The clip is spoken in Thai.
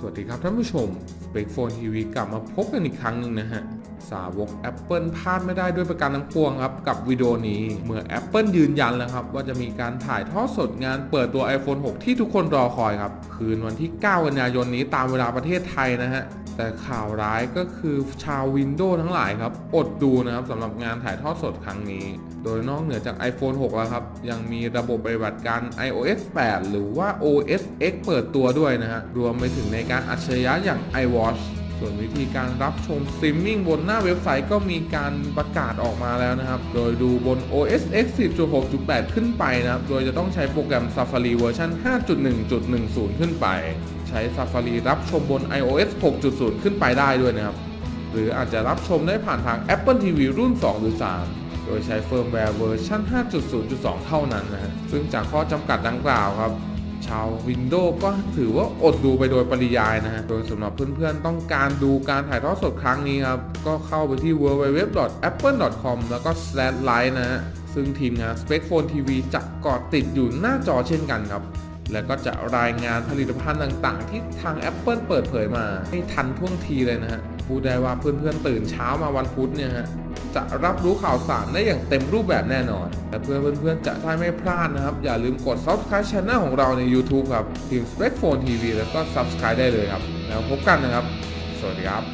สวัสดีครับท่านผู้ชม s p e c p h o n e TV กลับมาพบกันอีกครั้งหนึ่งนะฮะ สาวก Apple พลาดไม่ได้ด้วยประการทั้งปวงครับ กับวิดีโอนี้ เมื่อ Apple ยืนยันแล้วครับ ว่าจะมีการถ่ายทอดสดงานเปิดตัว iPhone 6 ที่ทุกคนรอคอยครับ คืนวันที่ 9 กันยายนนี้ตามเวลาประเทศไทยนะฮะ แต่ข่าวร้ายก็คือชาว Windows ทั้งหลายครับ อดดูนะครับสำหรับงานถ่ายทอดสดครั้งนี้ โดยนอกเหนือจาก iPhone 6 แล้วครับ ยังมีระบบปฏิบัติการ iOS 8 หรือว่า OS X เปิดตัวด้วยนะฮะรวมไปถึงในการอัจฉริยะอย่าง iWatch ส่วนวิธีการรับชมสตรีมมิ่งบนหน้าเว็บไซต์ก็มีการประกาศออกมาแล้วนะครับ โดยดูบน OS X 10.6.8 ขึ้นไปนะครับ โดยจะต้องใช้โปรแกรม Safari เวอร์ชัน5.1.10 ขึ้นไป ใช้ Safari รับชมบน iOS 6.0 ขึ้นไปได้ด้วยนะครับ หรืออาจจะรับชมได้ผ่านทาง Apple TV รุ่น 2 หรือ 3 โดยใช้เฟิร์มแวร์เวอร์ชัน5.0.2 เท่านั้นนะฮะซึ่งจากข้อจำกัดดังกล่าวครับชาว Windows ก็ถือว่าอดดูไปโดยปริยายนะฮะ โดยสำหรับเพื่อนๆ ต้องการดูการถ่ายทอดสดครั้งนี้ครับ ก็เข้าไปที่ www.apple.com แล้วก็ slash live นะฮะ ซึ่งทีมงาน Specphone TV จะเกาะติดอยู่หน้าจอเช่นกันครับ และก็จะรายงานผลิตภัณฑ์ต่างๆ ที่ทาง Apple เปิดเผยมา ให้ทันท่วงทีเลยนะฮะพูดได้ว่าเพื่อนๆตื่นเช้ามาวันพุธเนี่ยฮะจะรับรู้ข่าวสารได้อย่างเต็มรูปแบบแน่นอน และเพื่อนเพื่อนๆจะได้ไม่พลาดนะครับ อย่าลืมกด subscribe channel ของเราใน YouTube ครับทีม Specphone TV แล้วก็ subscribe ได้เลยครับ แล้วพบกันนะครับ สวัสดีครับ